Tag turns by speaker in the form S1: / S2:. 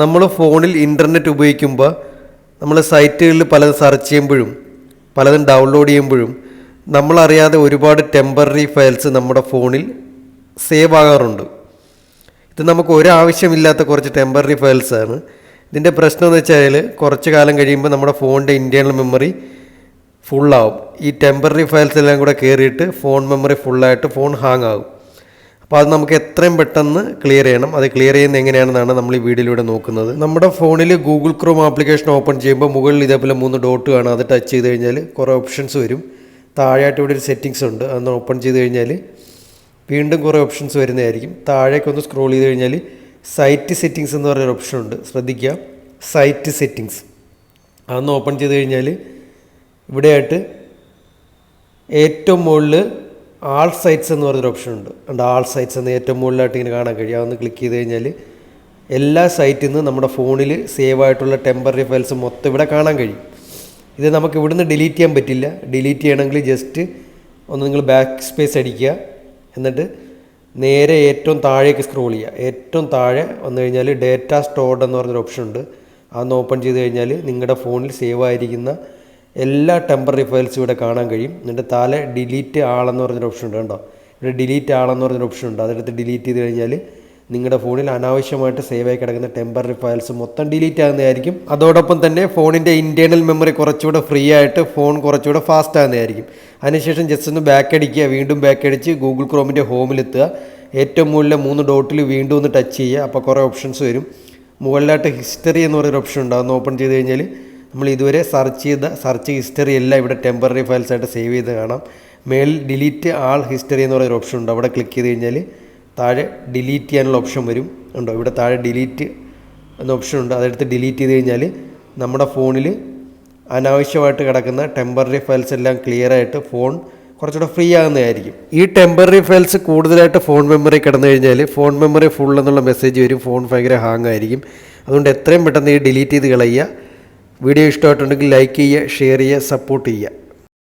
S1: നമ്മൾ ഫോണിൽ ഇന്റർനെറ്റ് ഉപയോഗിക്കുമ്പോൾ നമ്മൾ സൈറ്റുകളിൽ പലത് സെർച്ച് ചെയ്യുമ്പോഴും പലതും ഡൗൺലോഡ് ചെയ്യുമ്പോഴും നമ്മളറിയാതെ ഒരുപാട് ടെമ്പററി ഫയൽസ് നമ്മുടെ ഫോണിൽ സേവ് ആകാറുണ്ട്. ഇത് നമുക്ക് ഒരാവശ്യമില്ലാത്ത കുറച്ച് ടെമ്പററി ഫയൽസാണ് ഇതിന്റെ പ്രശ്നം എന്ന് വെച്ചാൽ കുറച്ച് കാലം കഴിയുമ്പോൾ നമ്മുടെ ഫോണിന്റെ ഇന്റേർണൽ മെമ്മറി ഫുള്ളാവും ഈ ടെമ്പററി ഫയൽസ് എല്ലാം കൂടെ കയറിയിട്ട് ഫോൺ മെമ്മറി ഫുള്ളായിട്ട് ഫോൺ ഹാങ് ആകും. അപ്പോൾ അത് നമുക്ക് എത്രയും പെട്ടെന്ന് ക്ലിയർ ചെയ്യണം. അത് ക്ലിയർ ചെയ്യുന്നത് എങ്ങനെയാണെന്നാണ് നമ്മൾ ഈ വീഡിയോയിലൂടെ നോക്കുന്നത്. നമ്മുടെ ഫോണിൽ ഗൂഗിൾ ക്രോം ആപ്ലിക്കേഷൻ ഓപ്പൺ ചെയ്യുമ്പോൾ മുകളിൽ ഇതേപോലെ മൂന്ന് ഡോട്ട് കാണാം. അത് ടച്ച് ചെയ്ത് കഴിഞ്ഞാൽ കുറേ ഓപ്ഷൻസ് വരും. താഴെയായിട്ട് ഇവിടെ ഒരു സെറ്റിങ്സ് ഉണ്ട്. അതൊന്ന് ഓപ്പൺ ചെയ്ത് കഴിഞ്ഞാൽ വീണ്ടും കുറേ ഓപ്ഷൻസ് വരുന്നതായിരിക്കും. താഴേക്ക് ഒന്ന് സ്ക്രോൾ ചെയ്ത് കഴിഞ്ഞാൽ സൈറ്റ് സെറ്റിങ്സ് എന്ന് പറഞ്ഞൊരു ഓപ്ഷൻ ഉണ്ട്. ശ്രദ്ധിക്കുക. സൈറ്റ് സെറ്റിങ്സ് അതൊന്ന് ഓപ്പൺ ചെയ്ത് കഴിഞ്ഞാൽ ഇവിടെയായിട്ട് ഏറ്റവും മുകളിൽ ആൾ സൈറ്റ്സ് എന്ന് പറഞ്ഞൊരു ഓപ്ഷൻ ഉണ്ട്. ഉണ്ട് ആൾ സൈറ്റ്സ് എന്ന് ഏറ്റവും മുകളിലായിട്ട് ഇങ്ങനെ കാണാൻ കഴിയും. അതൊന്ന് ക്ലിക്ക് ചെയ്ത് കഴിഞ്ഞാൽ എല്ലാ സൈറ്റിൽ നിന്ന് നമ്മുടെ ഫോണിൽ സേവ് ആയിട്ടുള്ള ടെമ്പററി ഫയൽസ് മൊത്തം ഇവിടെ കാണാൻ കഴിയും. ഇത് നമുക്ക് ഇവിടുന്ന് ഡിലീറ്റ് ചെയ്യാൻ പറ്റില്ല. ഡിലീറ്റ് ചെയ്യണമെങ്കിൽ ജസ്റ്റ് ഒന്ന് നിങ്ങൾ ബാക്ക് സ്പേസ് അടിക്കുക. എന്നിട്ട് നേരെ ഏറ്റവും താഴേക്ക് സ്ക്രോൾ ചെയ്യുക. ഏറ്റവും താഴെ വന്നു കഴിഞ്ഞാൽ ഡേറ്റ സ്റ്റോർഡ് എന്ന് പറഞ്ഞൊരു ഓപ്ഷൻ ഉണ്ട്. അതൊന്ന് ഓപ്പൺ ചെയ്ത് കഴിഞ്ഞാൽ നിങ്ങളുടെ ഫോണിൽ സേവ് ആയിരിക്കുന്ന എല്ലാ ടെമ്പററി ഫയൽസും ഇവിടെ കാണാൻ കഴിയും. എന്നിട്ട് താഴെ ഡിലീറ്റ് ആളെന്ന് പറഞ്ഞൊരു ഓപ്ഷൻ ഉണ്ട് കേട്ടോ ഇവിടെ ഡിലീറ്റ് ആളെന്ന് പറഞ്ഞൊരു ഓപ്ഷൻ ഉണ്ട്. അതെടുത്ത് ഡിലീറ്റ് ചെയ്ത് കഴിഞ്ഞാൽ നിങ്ങളുടെ ഫോണിൽ അനാവശ്യമായിട്ട് സേവ് ആയി കിടക്കുന്ന ടെമ്പററി ഫയൽസ് മൊത്തം ഡിലീറ്റ് ആകുന്നതായിരിക്കും. അതോടൊപ്പം തന്നെ ഫോണിന്റെ ഇന്റേർണൽ മെമ്മറി കുറച്ചുകൂടെ ഫ്രീ ആയിട്ട് ഫോൺ കുറച്ചുകൂടെ ഫാസ്റ്റ് ആകുന്നതായിരിക്കും. അതിനുശേഷം ജസ്റ്റ് ഒന്ന് ബാക്ക് അടിക്കുക. വീണ്ടും ബാക്ക് അടിച്ച് ഗൂഗിൾ ക്രോമിന്റെ ഹോമിലെത്തുക ഏറ്റവും മുകളിലെ മൂന്ന് ഡോട്ടിൽ വീണ്ടും ഒന്ന് ടച്ച് ചെയ്യുക. അപ്പോൾ കുറേ ഓപ്ഷൻസ് വരും. മുകളിലായിട്ട് ഹിസ്റ്ററി എന്ന് പറയുന്ന ഓപ്ഷൻ ഉണ്ട്. അതൊന്ന് ഓപ്പൺ ചെയ്ത് കഴിഞ്ഞാൽ നമ്മൾ ഇതുവരെ സെർച്ച് ചെയ്ത സെർച്ച് ഹിസ്റ്ററി എല്ലാം ഇവിടെ ടെമ്പററി ഫയൽസ് ആയിട്ട് സേവ് ചെയ്ത് കാണാം. മേളിൽ ഡിലീറ്റ് ആൾ ഹിസ്റ്ററി എന്ന് പറയുന്ന ഓപ്ഷൻ ഉണ്ട്. അവിടെ ക്ലിക്ക് ചെയ്ത് കഴിഞ്ഞാൽ താഴെ ഡിലീറ്റ് ചെയ്യാനുള്ള ഓപ്ഷൻ വരും. ഉണ്ടോ? ഇവിടെ താഴെ ഡിലീറ്റ് എന്ന ഓപ്ഷൻ ഉണ്ട്. അതെടുത്ത് ഡിലീറ്റ് ചെയ്ത് കഴിഞ്ഞാൽ നമ്മുടെ ഫോണിൽ അനാവശ്യമായിട്ട് കിടക്കുന്ന ടെമ്പററി ഫയൽസ് എല്ലാം ക്ലിയർ ആയിട്ട് ഫോൺ കുറച്ചുകൂടെ ഫ്രീ ആകുന്നതായിരിക്കും. ഈ ടെമ്പററി ഫയൽസ് കൂടുതലായിട്ട് ഫോൺ മെമ്മറി കിടന്നു കഴിഞ്ഞാൽ ഫോൺ മെമ്മറി ഫുൾ എന്നുള്ള മെസ്സേജ് വരും. ഫോൺ ഭയങ്കര ഹാങ് ആയിരിക്കും. അതുകൊണ്ട് എത്രയും പെട്ടെന്ന് ഈ ഡിലീറ്റ് ചെയ്ത് കളയുക. വീഡിയോ ഇഷ്ടമായിട്ടുണ്ടെങ്കിൽ ലൈക്ക് ചെയ്യുക ഷെയർ ചെയ്യുക സപ്പോർട്ട് ചെയ്യുക.